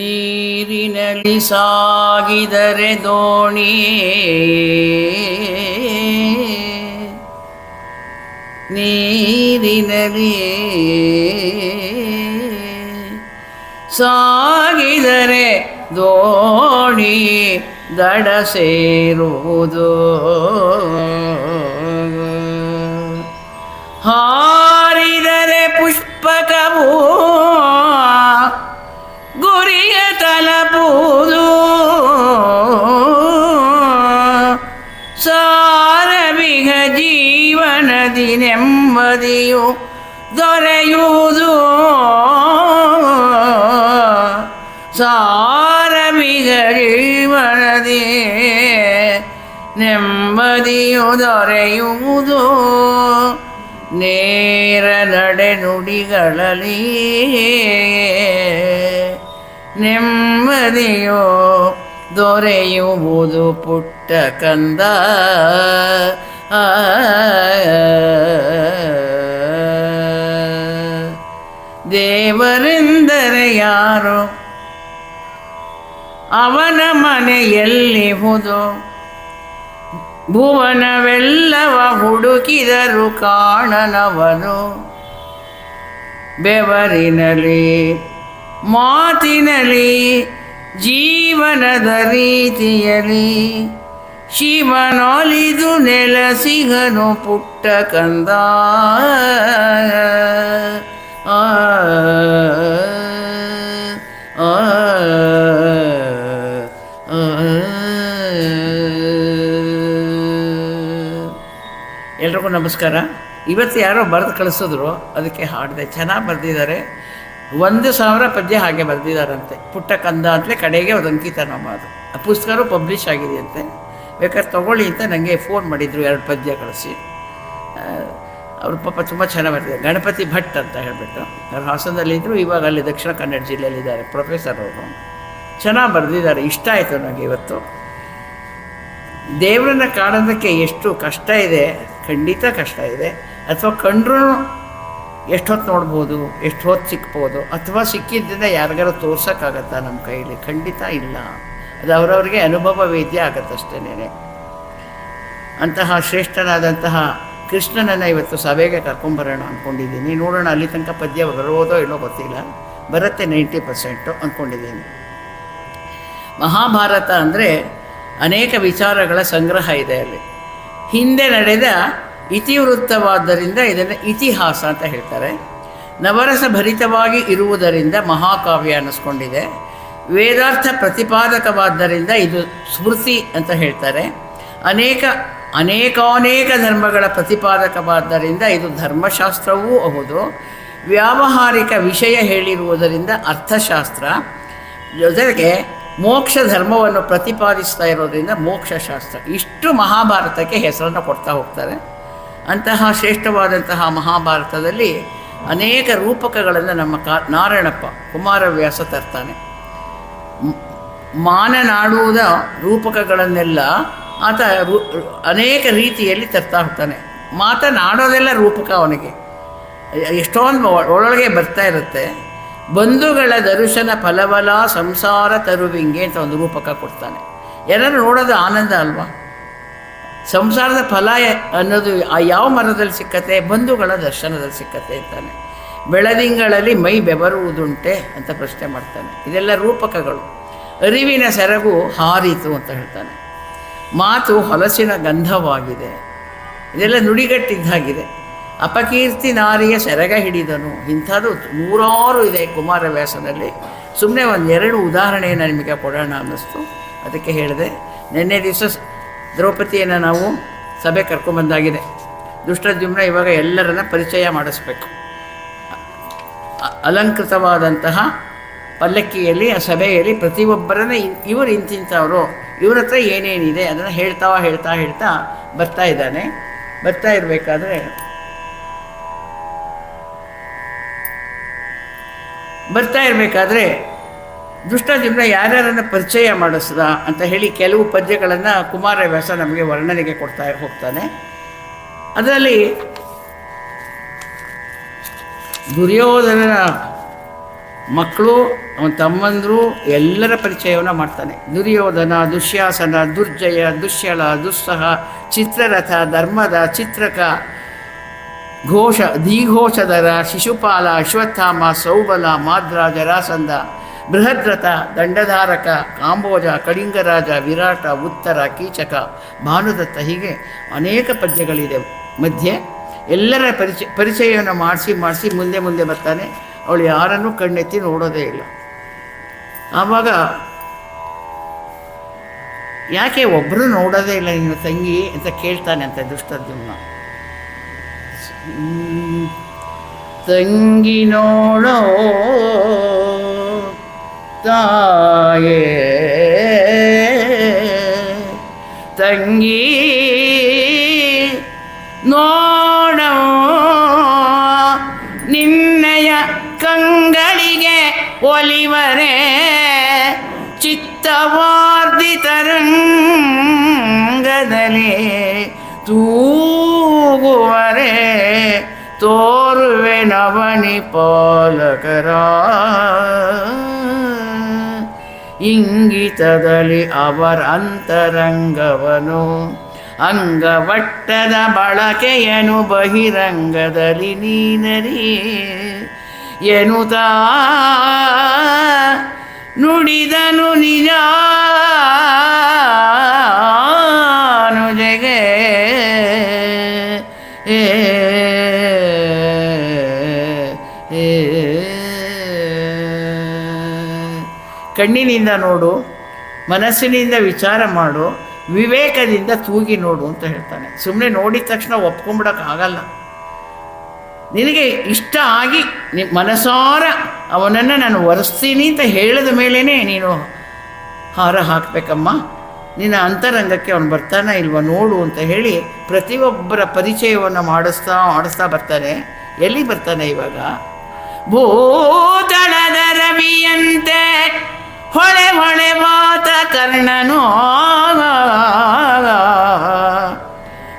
ನೀರಿನಲ್ಲಿ ಸಾಗಿದರೆ ದೋಣಿ ನೀರಿನಲ್ಲಿ ಸಾಗಿದರೆ ದೋಣಿ ದಡ ಸೇರುವುದು. ಹಾರಿದರೆ ಪುಷ್ಪಕವು ಗುರಿಯ ತಲಪುವುದು. ಜೀವನದಿ ನೆಮ್ಮದಿಯು ದೊರೆಯುವುದು ಸಾರಮಿಗಳಿ ಮನದಿ ನೆಮ್ಮದಿಯು ದೊರೆಯುವುದು ನೇರ ನಡೆನುಡಿಗಳಲ್ಲಿ ನೆಮ್ಮದಿಯೋ ದೊರೆಯುವುದು ಪುಟ್ಟ ಕಂದ. ದೇವರೆಂದರೆ ಯಾರು? ಅವನ ಮನೆಯಲ್ಲಿಹುದು ಭುವನವೆಲ್ಲವ ಹುಡುಕಿದರು ಕಾಣನವನು. ಬೆವರಿನಲಿ ಮಾತಿನಲಿ ಜೀವನದ ರೀತಿಯಲಿ ಶಿವನೊಲಿದು ನೆಲಸಿಗನು ಪುಟ್ಟ ಕಂದ ಆ. ಎಲ್ರಿಗೂ ನಮಸ್ಕಾರ ಇವತ್ತು ಯಾರೋ ಬರೆದು ಕಳಿಸಿದ್ರು ಅದಕ್ಕೆ ಹಾಡಿದೆ ಚೆನ್ನಾಗಿ ಬರೆದಿದ್ದಾರೆ ಒಂದು ಸಾವಿರ ಪದ್ಯ ಹಾಗೆ ಬರೆದಿದ್ದಾರಂತೆ ಪುಟ್ಟ ಕಂದ ಅಂತಲೇ ಕಡೆಗೆ ಒಂದು ಅಂಕಿತ ನಮ್ಮ ಅದು ಆ ಪುಸ್ತಕನೂ ಪಬ್ಲಿಷ್ ಆಗಿದೆಯಂತೆ ಬೇಕಾದ್ರೆ ತಗೊಳ್ಳಿ ಅಂತ ನನಗೆ ಫೋನ್ ಮಾಡಿದರು ಎರಡು ಪದ್ಯ ಕಳಿಸಿ. ಅವ್ರ ಪಾಪ ತುಂಬ ಚೆನ್ನಾಗಿ ಬರ್ತಿದ್ದಾರೆ ಗಣಪತಿ ಭಟ್ ಅಂತ ಹೇಳಿಬಿಟ್ಟು. ಅವ್ರು ಹಾಸನದಲ್ಲಿದ್ದರು ಇವಾಗ ಅಲ್ಲಿ ದಕ್ಷಿಣ ಕನ್ನಡ ಜಿಲ್ಲೆಯಲ್ಲಿದ್ದಾರೆ ಪ್ರೊಫೆಸರ್ ಅವರು. ಚೆನ್ನಾಗಿ ಬರೆದಿದ್ದಾರೆ. ಇಷ್ಟ ಆಯಿತು ನನಗೆ ಇವತ್ತು. ದೇವರನ್ನ ಕಾಣೋದಕ್ಕೆ ಎಷ್ಟು ಕಷ್ಟ ಇದೆ, ಖಂಡಿತ ಕಷ್ಟ ಇದೆ. ಅಥವಾ ಕಂಡ್ರೂ ಎಷ್ಟು ಹೊತ್ತು ನೋಡ್ಬೋದು, ಎಷ್ಟು ಹೊತ್ತು ಸಿಕ್ಬೋದು, ಅಥವಾ ಸಿಕ್ಕಿದ್ದರಿಂದ ಯಾರಿಗಾರು ತೋರ್ಸೋಕ್ಕಾಗತ್ತಾ ನಮ್ಮ ಕೈಯಲ್ಲಿ ಖಂಡಿತ ಇಲ್ಲ. ಅದು ಅವರವರಿಗೆ ಅನುಭವ ವೇದ್ಯ ಆಗತ್ತಷ್ಟೇನೆ ಅಂತಹ ಶ್ರೇಷ್ಠನಾದಂತಹ ಕೃಷ್ಣನನ್ನು ಇವತ್ತು ಸಭೆಗೆ ಕರ್ಕೊಂಬರೋಣ ಅಂದ್ಕೊಂಡಿದ್ದೀನಿ ನೋಡೋಣ ಅಲ್ಲಿ ತನಕ ಪದ್ಯ ಬರೋದೋ ಇಲ್ಲೋ ಗೊತ್ತಿಲ್ಲ. ಬರುತ್ತೆ ನೈಂಟಿ ಪರ್ಸೆಂಟು ಅಂದ್ಕೊಂಡಿದ್ದೀನಿ ಮಹಾಭಾರತ ಅಂದರೆ ಅನೇಕ ವಿಚಾರಗಳ ಸಂಗ್ರಹ ಇದೆ ಅಲ್ಲಿ. ಹಿಂದೆ ನಡೆದ ಇತಿವೃತ್ತವಾದ್ದರಿಂದ ಇದನ್ನು ಇತಿಹಾಸ ಅಂತ ಹೇಳ್ತಾರೆ. ನವರಸ ಭರಿತವಾಗಿ ಇರುವುದರಿಂದ ಮಹಾಕಾವ್ಯ ಅನ್ನಿಸ್ಕೊಂಡಿದೆ. ವೇದಾರ್ಥ ಪ್ರತಿಪಾದಕವಾದ್ದರಿಂದ ಇದು ಸ್ಮೃತಿ ಅಂತ ಹೇಳ್ತಾರೆ. ಅನೇಕ, ಅನೇಕಾನೇಕ ಧರ್ಮಗಳ ಪ್ರತಿಪಾದಕವಾದ್ದರಿಂದ ಇದು ಧರ್ಮಶಾಸ್ತ್ರವೂ ಹೌದು. ವ್ಯಾವಹಾರಿಕ ವಿಷಯ ಹೇಳಿರುವುದರಿಂದ ಅರ್ಥಶಾಸ್ತ್ರ. ಜೊತೆಗೆ ಮೋಕ್ಷ ಧರ್ಮವನ್ನು ಪ್ರತಿಪಾದಿಸ್ತಾ ಇರೋದರಿಂದ ಮೋಕ್ಷಶಾಸ್ತ್ರ. ಇಷ್ಟು ಮಹಾಭಾರತಕ್ಕೆ ಹೆಸರನ್ನು ಕೊಡ್ತಾ ಹೋಗ್ತಾರೆ. ಅಂತಹ ಶ್ರೇಷ್ಠವಾದಂತಹ ಮಹಾಭಾರತದಲ್ಲಿ ಅನೇಕ ರೂಪಕಗಳನ್ನು ನಮ್ಮ ಕಾ ನಾರಾಯಣಪ್ಪ ಕುಮಾರವ್ಯಾಸ ತರ್ತಾನೆ. ಮಾನನಾಡುವುದ ರೂಪಕಗಳನ್ನೆಲ್ಲ ಆತ ಅನೇಕ ರೀತಿಯಲ್ಲಿ ತರ್ತಾ ಹೋಗ್ತಾನೆ ಮಾತನಾಡೋದೆಲ್ಲ ರೂಪಕ ಅವನಿಗೆ. ಎಷ್ಟೊಂದು ಒಳೊಳಗೆ ಬರ್ತಾ ಇರುತ್ತೆ. ಬಂಧುಗಳ ದರ್ಶನ ಫಲಬಲ ಸಂಸಾರ ತರುವಿಂಗೆ ಅಂತ ಒಂದು ರೂಪಕ ಕೊಡ್ತಾನೆ. ಎಲ್ಲರೂ ನೋಡೋದು ಆನಂದ ಅಲ್ವಾ? ಸಂಸಾರದ ಫಲ ಅನ್ನೋದು ಆ ಯಾವ ಮರದಲ್ಲಿ ಸಿಕ್ಕತ್ತೆ? ಬಂಧುಗಳ ದರ್ಶನದಲ್ಲಿ ಸಿಕ್ಕತ್ತೆ ಅಂತಾನೆ. ಬೆಳದಿಂಗಳಲ್ಲಿ ಮೈ ಬೆವರುವುದುಂಟೆ ಅಂತ ಪ್ರಶ್ನೆ ಮಾಡ್ತಾನೆ. ಇದೆಲ್ಲ ರೂಪಕಗಳು. ಅರಿವಿನ ಸೆರಗು ಹಾರಿತು ಅಂತ ಹೇಳ್ತಾನೆ. ಮಾತು ಹೊಲಸಿನ ಗಂಧವಾಗಿದೆ. ಇದೆಲ್ಲ ನುಡಿಗಟ್ಟಿದ್ದಾಗಿದೆ. ಅಪಕೀರ್ತಿ ನಾರಿಯ ಸೆರಗ ಹಿಡಿದನು. ಇಂಥದ್ದು ನೂರಾರು ಇದೆ ಕುಮಾರವ್ಯಾಸನಲ್ಲಿ. ಸುಮ್ಮನೆ ಒಂದು ಎರಡು ಉದಾಹರಣೆಯನ್ನು ನಿಮಗೆ ಕೊಡೋಣ ಅನ್ನಿಸ್ತು. ಅದಕ್ಕೆ ಹೇಳಿದೆ, ನಿನ್ನೆ ದಿವಸ ದ್ರೌಪದಿಯನ್ನು ನಾವು ಸಭೆ ಕರ್ಕೊಂಬಂದಾಗಿದೆ ದುಷ್ಟದ್ಯುಮ್ನ ಇವಾಗ ಎಲ್ಲರನ್ನ ಪರಿಚಯ ಮಾಡಿಸ್ಬೇಕು. ಅಲಂಕೃತವಾದಂತಹ ಪಲ್ಲಕ್ಕಿಯಲ್ಲಿ, ಆ ಸಭೆಯಲ್ಲಿ ಪ್ರತಿಯೊಬ್ಬರನ್ನೇ ಇವರು ಇಂತಿಂಥವರು. ಇವ್ರ ಹತ್ರ ಏನೇನಿದೆ ಅದನ್ನು ಹೇಳ್ತಾ ಹೇಳ್ತಾ ಹೇಳ್ತಾ ಬರ್ತಾ ಇದ್ದಾನೆ. ಬರ್ತಾ ಇರಬೇಕಾದ್ರೆ ಬರ್ತಾ ಇರಬೇಕಾದ್ರೆ ದುಷ್ಟದಿಂದ ಯಾರ್ಯಾರನ್ನು ಪರಿಚಯ ಮಾಡಿಸ್ದ ಅಂತ ಹೇಳಿ ಕೆಲವು ಪದ್ಯಗಳನ್ನು ಕುಮಾರವ್ಯಾಸ ನಮಗೆ ವರ್ಣನೆಗೆ ಕೊಡ್ತಾ ಹೋಗ್ತಾನೆ. ಅದರಲ್ಲಿ ದುರ್ಯೋಧನನ ಮಕ್ಕಳು, ಅವನ ತಮ್ಮಂದರು ಎಲ್ಲರ ಪರಿಚಯವನ್ನು ಮಾಡ್ತಾನೆ. ದುರ್ಯೋಧನ, ದುಶ್ಯಾಸನ, ದುರ್ಜಯ, ದುಶ್ಯಳ, ದುಸ್ಸಹ, ಚಿತ್ರರಥ, ಧರ್ಮದ ಚಿತ್ರಕ, ಘೋಷ, ದೀಘೋಷಧರ, ಶಿಶುಪಾಲ, ಅಶ್ವತ್ಥಾಮ, ಸೌಬಲ ಮಾದ್ರ ಜರಾಸಂಧ ಬೃಹದ್ರಥ, ದಂಡಧಾರಕ, ಕಾಂಬೋಜ, ಕಳಿಂಗರಾಜ, ವಿರಾಟ, ಉತ್ತರ, ಕೀಚಕ, ಭಾನುದತ್ತ ಹೀಗೆ ಅನೇಕ ಪದ್ಯಗಳಿದೆ ಮಧ್ಯೆ ಎಲ್ಲರ ಪರಿಚಯ ಪರಿಚಯವನ್ನು ಮಾಡಿಸಿ ಮಾಡಿಸಿ ಮುಂದೆ ಮುಂದೆ ಬರ್ತಾನೆ ಅವಳು ಯಾರನ್ನೂ ಕಣ್ಣೆತ್ತಿ ನೋಡೋದೇ ಇಲ್ಲ ಆವಾಗ ಯಾಕೆ ಒಬ್ಬರು ನೋಡೋದೇ ಇಲ್ಲ ನಿನ್ನ ತಂಗಿ ಅಂತ ಕೇಳ್ತಾನೆ ಅಂತ ದುಷ್ಟದ್ಯುಮ್ನ. ತಂಗಿ ನೋಡೋ ತಾಯೇ, ತಂಗಿ ತೋರುವೆ ನವನಿ ಪಾಲಕರ. ಇಂಗಿತದಲ್ಲಿ ಅವರ ಅಂತರಂಗವನು. ಅಂಗವಟ್ಟದ ಬಳಕೆಯನು ಬಹಿರಂಗದಲ್ಲಿ ನೀನರಿ. ಎನ್ನುತ್ತಾ ನುಡಿದನು ನಿಜ. ಕಣ್ಣಿನಿಂದ ನೋಡು, ಮನಸ್ಸಿನಿಂದ ವಿಚಾರ ಮಾಡು, ವಿವೇಕದಿಂದ ತೂಗಿ ನೋಡು ಅಂತ ಹೇಳ್ತಾನೆ. ಸುಮ್ಮನೆ ನೋಡಿದ ತಕ್ಷಣ ಒಪ್ಕೊಂಬಿಡೋಕ್ಕಾಗಲ್ಲ ನಿನಗೆ ಇಷ್ಟ ಆಗಿ ನಿ, ಮನಸಾರ ಅವನನ್ನು ನಾನು ಒರೆಸ್ತೀನಿ ಅಂತ ಹೇಳಿದ ಮೇಲೇ ನೀನು ಹಾರ ಹಾಕಬೇಕಮ್ಮ. ನಿನ್ನ ಅಂತರಂಗಕ್ಕೆ ಅವನು ಬರ್ತಾನ ಇಲ್ವ ನೋಡು ಅಂತ ಹೇಳಿ ಪ್ರತಿಯೊಬ್ಬರ ಪರಿಚಯವನ್ನು ಮಾಡಿಸ್ತಾ ಮಾಡಿಸ್ತಾ ಬರ್ತಾನೆ. ಎಲ್ಲಿ ಬರ್ತಾನೆ ಇವಾಗ? ಭೂತಳದ ರವಿಯಂತೆ ಹೊಳೆ ಹೊಳೆ ಮಾತ ಕರ್ಣನು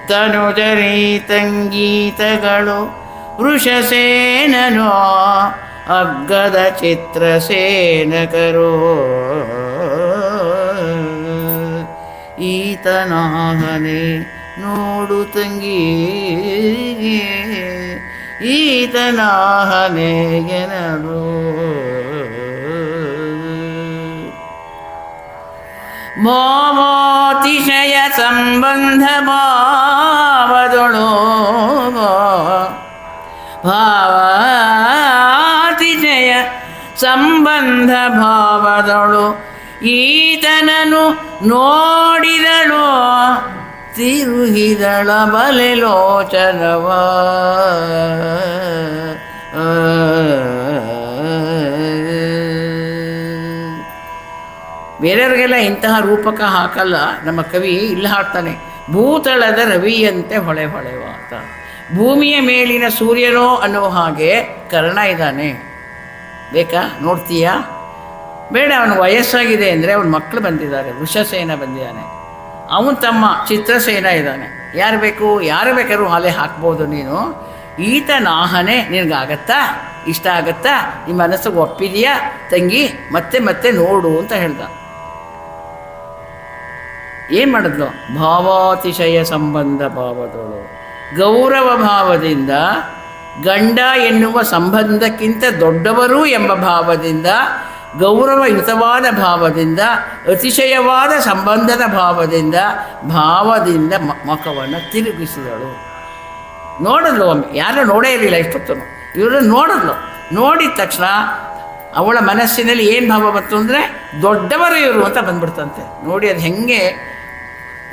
ತನುಜರಿ ತಂಗೀತಗಳು ವೃಷಸೇನನು ಅಗ್ಗದ ಚಿತ್ರಸೇನಕರು ಈತನಾಹನೆ ನೋಡು ತಂಗಿ. ಈತನಾಹನೆಗೆನರು ಮೋಮೋತಿಶಯ ಸಂಬಂಧ ಭಾವದೊಳು. ಭಾವತಿಶಯ ಸಂಬಂಧ ಭಾವದೊಳು. ಈತನನು ನೋಡಿದಳು ತಿರುಗಿದಳ ಬಲೆ ಲೋಚನವ. ಬೇರೆಯವ್ರಿಗೆಲ್ಲ ಇಂತಹ ರೂಪಕ ಹಾಕಲ್ಲ, ನಮ್ಮ ಕವಿ ಇಲ್ಲಿ ಹಾಡ್ತಾನೆ, ಭೂತಳದ ರವಿಯಂತೆ ಹೊಳೆ ಹೊಳೆವ ಅಂತ. ಭೂಮಿಯ ಮೇಲಿನ ಸೂರ್ಯನೋ ಅನ್ನೋ ಹಾಗೆ ಕರ್ಣ ಇದ್ದಾನೆ. ಬೇಕಾ? ನೋಡ್ತೀಯಾ? ಬೇಡ, ಅವನು ವಯಸ್ಸಾಗಿದೆ ಅಂದರೆ ಅವನ ಮಕ್ಕಳು ಬಂದಿದ್ದಾರೆ, ವೃಷಸೇನ ಬಂದಿದ್ದಾನೆ. ಅವನು ತಮ್ಮ ಚಿತ್ರಸೇನ ಇದ್ದಾನೆ. ಯಾರು ಬೇಕು? ಯಾರು ಬೇಕಾದ್ರೂ ಹಾಲೆ ಹಾಕ್ಬೋದು ನೀನು. ಈತ ನಾಹನೆ, ನಿನಗಾಗತ್ತಾ? ಇಷ್ಟ ಆಗತ್ತಾ? ನಿಮ್ಮ ಮನಸ್ಸಿಗೆ ಒಪ್ಪಿದೆಯಾ? ತಂಗಿ, ಮತ್ತೆ ಮತ್ತೆ ನೋಡು ಅಂತ ಹೇಳ್ದ. ಏನು ಮಾಡಿದ್ಲು? ಭಾವಾತಿಶಯ ಸಂಬಂಧ ಭಾವದಳು. ಗೌರವ ಭಾವದಿಂದ ಗಂಡ ಎನ್ನುವ ಸಂಬಂಧಕ್ಕಿಂತ ದೊಡ್ಡವರು ಎಂಬ ಭಾವದಿಂದ, ಗೌರವಯುತವಾದ ಭಾವದಿಂದ, ಅತಿಶಯವಾದ ಸಂಬಂಧದ ಭಾವದಿಂದ ಭಾವದಿಂದ ಮಖವನ್ನು ತಿರುಗಿಸಿದಳು. ನೋಡಿದ್ಲು ಒಮ್ಮೆ ಯಾರೂ ನೋಡೇ ಇರಲಿಲ್ಲ ಇಷ್ಟೊತ್ತು. ಇವರು ನೋಡಿದ್ಲು. ನೋಡಿದ ತಕ್ಷಣ ಅವಳ ಮನಸ್ಸಿನಲ್ಲಿ ಏನು ಭಾವ ಬಂತು ಅಂದರೆ, ದೊಡ್ಡವರು ಇವರು ಅಂತ ಬಂದ್ಬಿಡ್ತಂತೆ. ನೋಡಿ ಅದು ಹೆಂಗೆ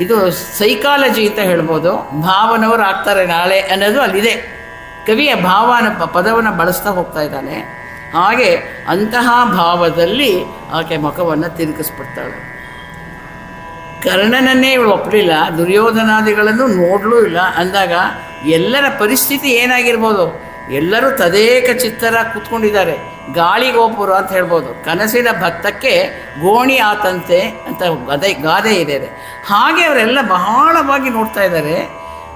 ಇದು ಸೈಕಾಲಜಿ ಅಂತ ಹೇಳ್ಬೋದು. ಭಾವನವರು ಆಗ್ತಾರೆ ನಾಳೆ ಅನ್ನೋದು ಅಲ್ಲಿದೆ. ಕವಿಯ ಭಾವನ ಪದವನ್ನು ಬಳಸ್ತಾ ಹೋಗ್ತಾ ಇದ್ದಾನೆ. ಹಾಗೆ ಅಂತಹ ಭಾವದಲ್ಲಿ ಆಕೆ ಮುಖವನ್ನು ತಿರುಗಿಸ್ಬಿಡ್ತಾಳೆ. ಕರ್ಣನನ್ನೇ ಇವಳು ಒಪ್ಪಲಿಲ್ಲ ದುರ್ಯೋಧನಾದಿಗಳನ್ನು ನೋಡಲೂ ಇಲ್ಲ. ಅಂದಾಗ ಎಲ್ಲರ ಪರಿಸ್ಥಿತಿ ಏನಾಗಿರ್ಬೋದು? ಎಲ್ಲರೂ ತದೇಕ ಚಿತ್ತರ ಕೂತ್ಕೊಂಡಿದ್ದಾರೆ. ಗಾಳಿ ಗೋಪುರ ಅಂತ ಹೇಳ್ಬೋದು. ಕನಸಿನ ಭತ್ತಕ್ಕೆ ಗೋಣಿ ಆತಂತೆ ಅಂತ ಗದೆ, ಗಾದೆ ಇದೆ. ಹಾಗೆ ಅವರೆಲ್ಲ ಬಹಳವಾಗಿ ನೋಡ್ತಾ ಇದ್ದಾರೆ.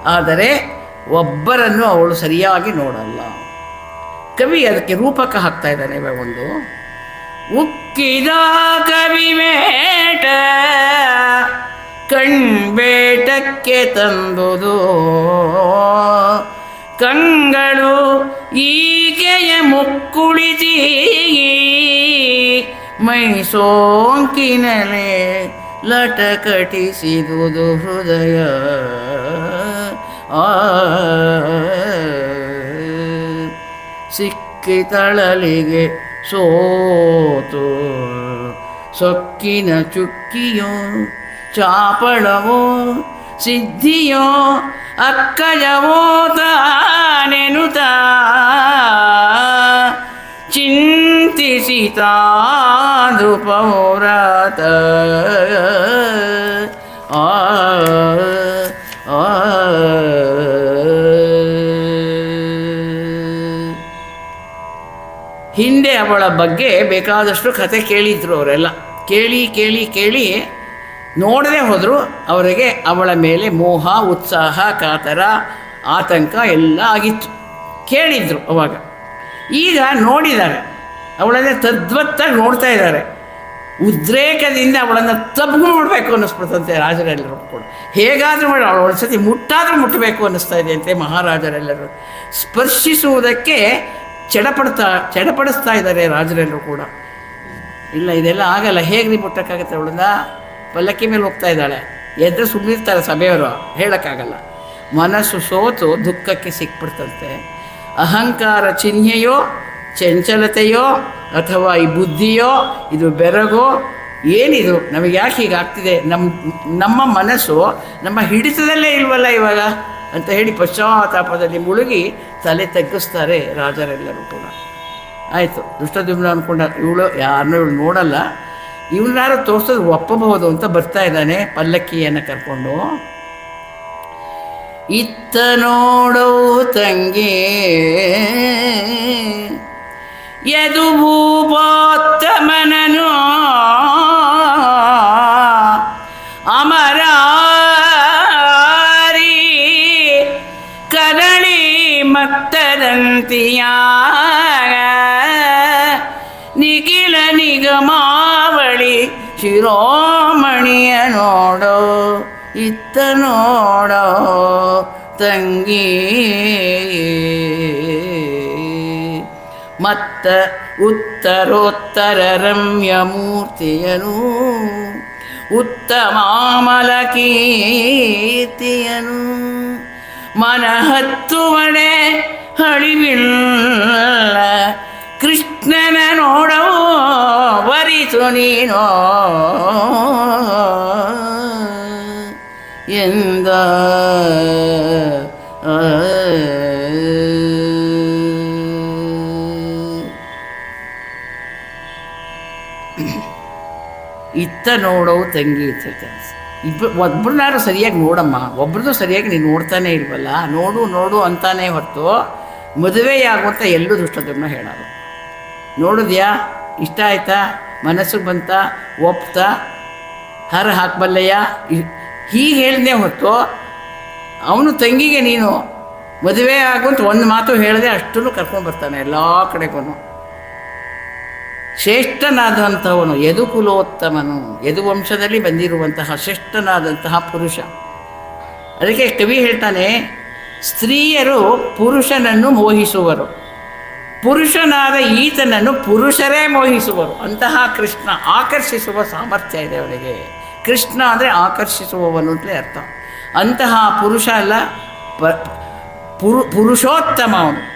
ಆದರೆ ಒಬ್ಬರನ್ನು ಅವಳು ಸರಿಯಾಗಿ ನೋಡಲ್ಲ. ಕವಿ ಅದಕ್ಕೆ ರೂಪಕ ಹಾಕ್ತಾ ಇದ್ದಾನೆ ಒಂದು. ಉಕ್ಕಿದ ಕವಿ ಮೇಟ ಕಣ್ಬೇಟಕ್ಕೆ ತಂದುದು. ಕಂಗಳು ಈಕೆಯ ಮುಕ್ಕುಳಿತಿ ಮೈ ಸೋಂಕಿನಲೆ ಲಟಕಟಿಸಿದುದು ಹೃದಯ. ಆ. ಸಿಕ್ಕಿತಳಲಿಗೆ ಸೋತು. ಸೊಕ್ಕಿನ ಚುಕ್ಕಿಯೋ ಚಾಪಳವೋ ಸಿದ್ಧಿಯೋ ಅಕ್ಕಜವೋ ತಾನೆನುತ. ಚಿಂತಿಸಿತಾದೃಪೌರಾತ ಆ ಆ. ಹಿಂದೆ ಅವಳ ಬಗ್ಗೆ ಬೇಕಾದಷ್ಟು ಕತೆ ಕೇಳಿದ್ರು ಅವರೆಲ್ಲ. ಕೇಳಿ ಕೇಳಿ ಕೇಳಿ ನೋಡದೆ ಹೋದರೂ ಅವರಿಗೆ ಅವಳ ಮೇಲೆ ಮೋಹ, ಉತ್ಸಾಹ, ಕಾತರ, ಆತಂಕ ಎಲ್ಲ ಆಗಿತ್ತು. ಕೇಳಿದ್ರು ಅವಾಗ. ಈಗ ನೋಡಿದ್ದಾರೆ. ಅವಳನ್ನೇ ತದ್ವತ್ತಾಗಿ ನೋಡ್ತಾ ಇದ್ದಾರೆ. ಉದ್ರೇಕದಿಂದ ಅವಳನ್ನು ತಬ್ಗು ಮಾಡಬೇಕು ಅನ್ನಿಸ್ಬಿಡ್ತಂತೆ ರಾಜರೆಲ್ಲರೂ ಕೂಡ. ಹೇಗಾದರೂ ಮಾಡಿ ಅವಳು ಒಂದ್ಸತಿ ಮುಟ್ಟಾದರೂ ಮುಟ್ಟಬೇಕು ಅನ್ನಿಸ್ತಾ ಇದೆ ಅಂತೆ ಮಹಾರಾಜರೆಲ್ಲರೂ. ಸ್ಪರ್ಶಿಸುವುದಕ್ಕೆ ಚಡಪಡ್ತಾ, ಚಡಪಡಿಸ್ತಾ ಇದ್ದಾರೆ ರಾಜರೆಲ್ಲರೂ ಕೂಡ. ಇಲ್ಲ, ಇದೆಲ್ಲ ಆಗಲ್ಲ. ಹೇಗೆ ನೀವು ಮುಟ್ಟಕ್ಕಾಗತ್ತೆ ಅವಳನ್ನ? ಪಲ್ಲಕ್ಕಿ ಮೇಲೆ ಹೋಗ್ತಾ ಇದ್ದಾಳೆ. ಎದ್ದು ಸುಮ್ಮನಿರ್ತಾರೆ ಸಭೆಯವರು. ಹೇಳೋಕ್ಕಾಗಲ್ಲ. ಮನಸ್ಸು ಸೋತು ದುಃಖಕ್ಕೆ ಸಿಕ್ಬಿಡ್ತಂತೆ. ಅಹಂಕಾರ ಚಿಹ್ನೆಯೋ, ಚಂಚಲತೆಯೋ, ಅಥವಾ ಈ ಬುದ್ಧಿಯೋ, ಇದು ಬೆರಗೋ, ಏನಿದು? ನಮಗೆ ಯಾಕೆ ಹೀಗಾಗ್ತಿದೆ ನಮ್ಮ ನಮ್ಮ ಮನಸ್ಸು ನಮ್ಮ ಹಿಡಿತದಲ್ಲೇ ಇಲ್ವಲ್ಲ ಇವಾಗ? ಅಂತ ಹೇಳಿ ಪಶ್ಚಾತ್ತಾಪದಲ್ಲಿ ಮುಳುಗಿ ತಲೆ ತಗ್ಗಿಸ್ತಾರೆ ರಾಜರೆಲ್ಲರೂ ಕೂಡ. ಆಯಿತು. ದುಷ್ಟದುಮ್ನ ಅಂದ್ಕೊಂಡ ಇವಳು ಯಾರನ್ನೂ ಇವಳು ನೋಡಲ್ಲ. ಇವನಾರು ತೋರಿಸೋದು ಒಪ್ಪಬಹುದು ಅಂತ ಬರ್ತಾ ಇದ್ದಾನೆ ಪಲ್ಲಕ್ಕಿಯನ್ನು ಕರ್ಕೊಂಡು. ಇತ್ತ ನೋಡೋ ತಂಗಿ ಯದು ಶಿರೋಮಣಿಯ ನೋಡೋ ಇತ್ತ ನೋಡೋ ತಂಗಿ. ಮತ್ತ ಉತ್ತರೋತ್ತರ ರಮ್ಯ ಮೂರ್ತಿಯನು ಉತ್ತಮಾಮಲ ಕೀರ್ತಿಯನು. ಮನ ಹತ್ತುವಡೆ ಹಳಿವಿಲ್ಲ ಕೃಷ್ಣನ ನೋಡವು ವರಿಸು ನೀನೋ. ಎಂದ. ಇತ್ತ ನೋಡವು ತಂಗಿ ಹೇಳ್ತಾರೆ. ಇಬ್ಬ ಒಬ್ಬರನ್ನಾರು ಸರಿಯಾಗಿ ನೋಡಮ್ಮ. ಒಬ್ರದ್ದು ಸರಿಯಾಗಿ ನೀನು ನೋಡ್ತಾನೆ ಇಲ್ವಲ್ಲ? ನೋಡು ನೋಡು ಅಂತಾನೆ ಹೊರತು ಮದುವೆಯಾಗುವಂಥ ಎಲ್ಲೂ ದುಷ್ಟದನ್ನು ಹೇಳೋದು. ನೋಡಿದ್ಯಾ? ಇಷ್ಟ ಆಯ್ತಾ? ಮನಸ್ಸಿಗೆ ಬಂತ? ಒಪ್ತಾ? ಹರ ಹಾಕ್ಬಲ್ಲಯ್ಯ ಹೀಗೆ ಹೇಳಿದೆ ಹೊತ್ತು ಅವನು ತಂಗಿಗೆ ನೀನು ಮದುವೆ ಆಗುವಂತ ಒಂದು ಮಾತು ಹೇಳಿದೆ ಅಷ್ಟನ್ನು ಕರ್ಕೊಂಡು ಬರ್ತಾನೆ ಎಲ್ಲ ಕಡೆಗೂ ಶ್ರೇಷ್ಠನಾದಂಥವನು ಯದು ವಂಶದಲ್ಲಿ ಬಂದಿರುವಂತಹ ಶ್ರೇಷ್ಠನಾದಂತಹ ಪುರುಷ. ಅದಕ್ಕೆ ಕವಿ ಹೇಳ್ತಾನೆ, ಸ್ತ್ರೀಯರು ಪುರುಷನನ್ನು ಮೋಹಿಸುವರು. ಪುರುಷನಾದ ಈತನನ್ನು ಪುರುಷರೇ ಮೋಹಿಸುವರು. ಅಂತಹ ಕೃಷ್ಣ ಆಕರ್ಷಿಸುವ ಸಾಮರ್ಥ್ಯ ಇದೆ ಅವನಿಗೆ. ಕೃಷ್ಣ ಅಂದರೆ ಆಕರ್ಷಿಸುವವನು ಅಂತಲೇ ಅರ್ಥ. ಅಂತಹ ಪುರುಷ ಅಲ್ಲ ಪುರು ಪುರುಷೋತ್ತಮ ಅವನು.